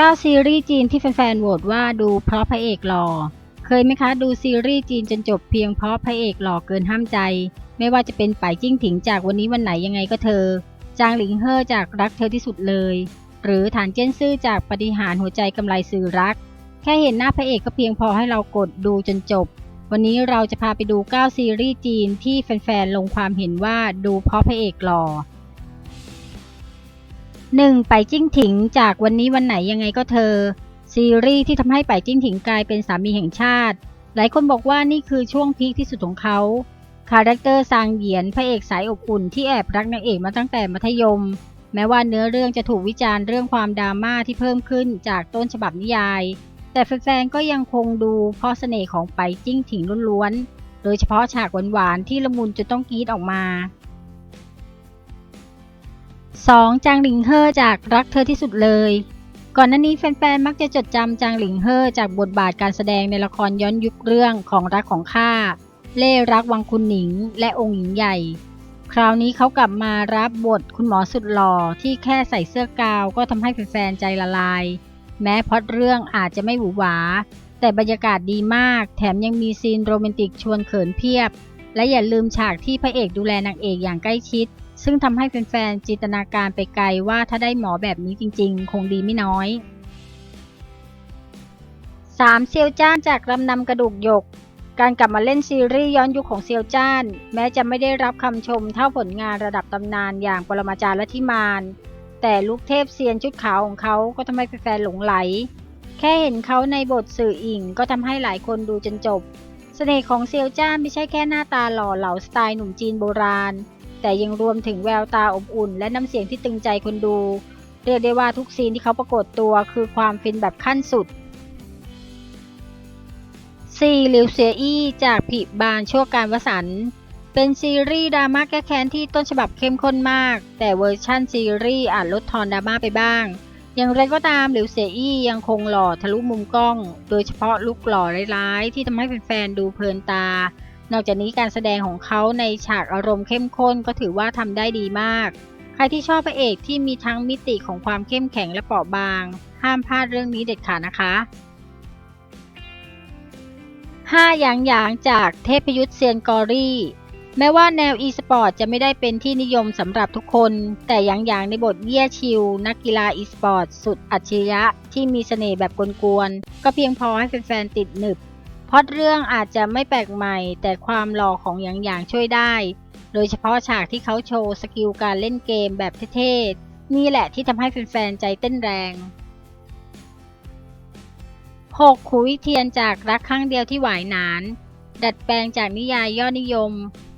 9 ซีรีส์จีนที่แฟนๆโหวตว่าดูเพราะพระเอกหล่อ เคยไหมคะดูซีรีส์จีนจนจบเพียงเพราะพระเอกหล่อเกินห้ามใจ ไม่ว่าจะเป็นป่ายจิ้งถิงจากวันนี้วันไหนยังไงก็เธอ จางหลิงเฮ่อจากรักเธอที่สุดเลย หรือฐานเจ้นซื่อจากปฏิหารหัวใจกำไรสื่อรัก แค่เห็นหน้าพระเอกก็เพียงพอให้เรากดดูจนจบ วันนี้เราจะพาไปดู 9 ซีรีส์จีนที่แฟนๆลงความเห็นว่าดูเพราะพระเอกหล่อ 1. ไปจิ้งถิง จากวันนี้วันไหนยังไงก็เธอ ซีรีส์ที่ทำให้ไปจิ้งถิงกลายเป็นสามีแห่งชาติ หลายคนบอกว่านี่คือช่วงพีคที่สุดของเขา คาแรคเตอร์ซางเหยียนพระเอกสายอบอุ่นที่แอบรักนางเอกมาตั้งแต่มัธยม แม้ว่าเนื้อเรื่องจะถูกวิจารณ์เรื่องความดราม่าที่เพิ่มขึ้นจากต้นฉบับนิยาย แต่แฟนๆก็ยังคงดูเพราะเสน่ห์ของไปจิ้งถิงล้วนๆ โดยเฉพาะฉากหวานๆที่ละมุนจนต้องกรีดออกมา 2. จางหลิงเฮ่อจากรักเธอที่สุดเลย ก่อนหน้านี้แฟนๆ มักจะจดจำจางหลิงเฮ่อจากบทบาทการแสดงในละครย้อนยุคเรื่องของรักของข้า เล่รักวังคุณหนิง และองค์หญิงใหญ่ คราวนี้เขากลับมารับบทคุณหมอสุดหล่อที่แค่ใส่เสื้อกาวก็ทำให้แฟนๆ ใจละลาย แม้พอดเรื่องอาจจะไม่หวือหวา แต่บรรยากาศดีมาก แถมยังมีซีนโรแมนติกชวนเขินเพียบ และอย่าลืมฉากที่พระเอกดูแลนางเอกอย่างใกล้ชิด ซึ่งทำให้แฟนๆจินตนาการไปไกลว่าถ้าได้หมอแบบนี้จริงๆ คงดีไม่น้อย 3. เซียวจ้านจากลำนำกระดูกหยก การกลับมาเล่นซีรีส์ย้อนยุคของเซียวจ้าน แม้จะไม่ได้รับคำชมเท่าผลงานระดับตำนานอย่างปรมาจารย์และทิมาน แต่ลูกเทพเซียนชุดขาวของเขาก็ทำให้แฟนๆหลงไหล แค่เห็นเขาในบทสื่ออิงก็ทำให้หลายคนดูจนจบเสน่ห์ของเซียวจ้านไม่ใช่แค่หน้าตาหล่อเหลาสไตล์หนุ่มจีนโบราณ แต่ยังรวมถึงแววตาอบอุ่น และน้ำเสียงที่ตึงใจคนดู เรียกได้ว่าทุกซีนที่เขาปรากฏตัวคือความฟินแบบขั้นสุด 4. หลิวเสียอี้จากผิบานชั่วการวสันเป็นซีรีส์ดราม่าแก้แค้นที่ต้นฉบับเข้มข้นมาก แต่เวอร์ชั่นซีรีส์อาจลดทอนดราม่าไปบ้าง อย่างไรก็ตามหลิวเสียอี้ยังคงหล่อทะลุมุมกล้อง โดยเฉพาะลุคหล่อร้ายๆ ที่ทำให้แฟนๆดูเพลินตา นอกจากนี้การแสดงของเขาในฉากอารมณ์เข้มข้นก็ถือว่าทำได้ดีมาก ใครที่ชอบพระเอกที่มีทั้งมิติของความเข้มแข็งและเปราะบาง ห้ามพลาดเรื่องนี้เด็ดขาดนะคะ 5. หยางหยางจากเทพยุทธเซียนกอรี่ แม้ว่าแนว e-sport จะไม่ได้เป็นที่นิยมสำหรับทุกคน แต่หยางหยางในบทเยี่ยชิว นักกีฬา e-sport สุดอัจฉริยะที่มีเสน่ห์แบบกวนๆก็เพียงพอให้แฟนๆติดหนึบ พราะเรื่องอาจจะไม่แปลกใหม่ แต่ความหล่อของหยางหยางช่วยได้ โดยเฉพาะฉากที่เขาโชว์สกิลการเล่นเกมแบบเท่ๆ นี่แหละที่ทำให้แฟนๆ ใจเต้นแรง 6. ขุยเทียนจากรักข้งเดียวที่หวายหนาน ดัดแปลงจากนิยายยอดนิยม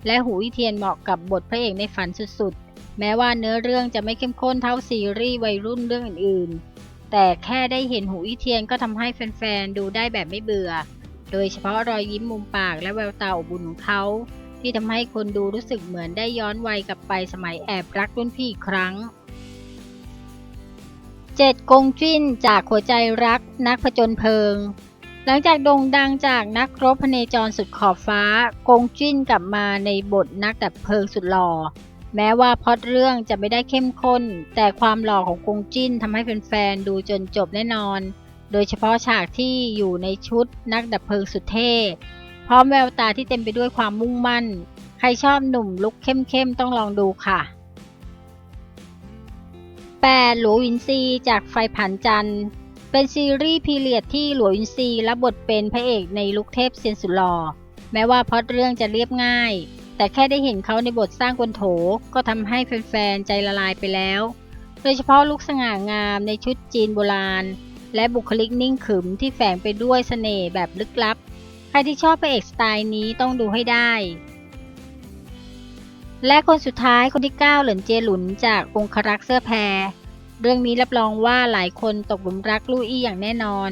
และหูวิเทียนเหมาะกับบทพระเอกในฝันสุดๆ แม้ว่าเนื้อเรื่องจะไม่เข้มข้นเท่าซีรีส์วัยรุ่นเรื่องอื่นๆ แต่แค่ได้เห็นหูวิเทียนก็ทำให้แฟนๆ ดูได้แบบไม่เบื่อ โดยเฉพาะรอยยิ้มมุมปากและแววตาอบอุ่นของเขา ที่ทำให้คนดูรู้สึกเหมือนได้ย้อนวัยกลับไปสมัยแอบรักรุ่นพี่อีกครั้ง 7. กงจิ้นจากหัวใจรักนักผจญเพลิง หลังจากโด่งดังจากนักรบพเนจรสุดขอบฟ้า กงจิ้นกลับมาในบทนักดับเพลิงสุดหล่อ แม้ว่าพอตเรื่องจะไม่ได้เข้มข้น แต่ความหล่อของกงจิ้นทำให้แฟนๆดูจนจบแน่นอน โดยเฉพาะฉากที่อยู่ในชุดนักดับเพลิงสุดเท่พร้อมแววตาที่เต็มไปด้วยความมุ่งมั่น ใครชอบหนุ่มลุคเข้มๆ ต้องลองดูค่ะ 8. หลัววินซีจากไฟผันจันทร์ เป็นซีรีส์พีเรียดที่หลัววินซีรับบทเป็นพระเอกในลุคเทพเซียนสุดหล่อแม้ว่าพล็อตเรื่องจะเรียบง่าย แต่แค่ได้เห็นเขาในบทสร้างกวนโถ ก็ทำให้แฟนๆ ใจละลายไปแล้ว โดยเฉพาะลุคสง่างามในชุดจีนโบราณ และบุคลิกนิ่งขึมที่แฝงไปด้วยเสน่ห์แบบลึกลับ ใครที่ชอบพระเอกสไตล์นี้ต้องดูให้ได้ และคนสุดท้ายคนที่ 9 เหลินเจหลุนจากองครักษ์เสื้อแพร เรื่องนี้รับรองว่าหลายคนตกหลุมรักลู่อี้อย่างแน่นอน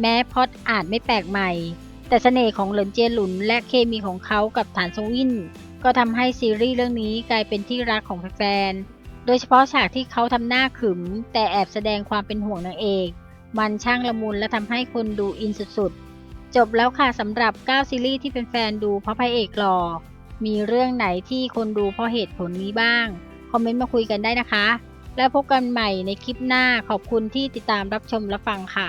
แม้พอดอาจไม่แปลกใหม่ แต่เสน่ห์ของเหลินเจหลุนและเคมีของเขากับฐานซงอินก็ทำให้ซีรีส์เรื่องนี้กลายเป็นที่รักของแฟนๆโดยเฉพาะฉากที่เขาทำหน้าขึม แต่แอบแสดงความเป็นห่วงนางเอก มันช่างละมุนและทำให้คนดูอินสุดๆ จบแล้วค่ะสำหรับ 9 ซีรีส์ที่แฟนๆดูเพราะพระเอกหล่อ มีเรื่องไหนที่คนดูเพราะเหตุผลนี้บ้าง คอมเมนต์มาคุยกันได้นะคะ แล้วพบกันใหม่ในคลิปหน้าขอบคุณที่ติดตามรับชมรับฟังค่ะ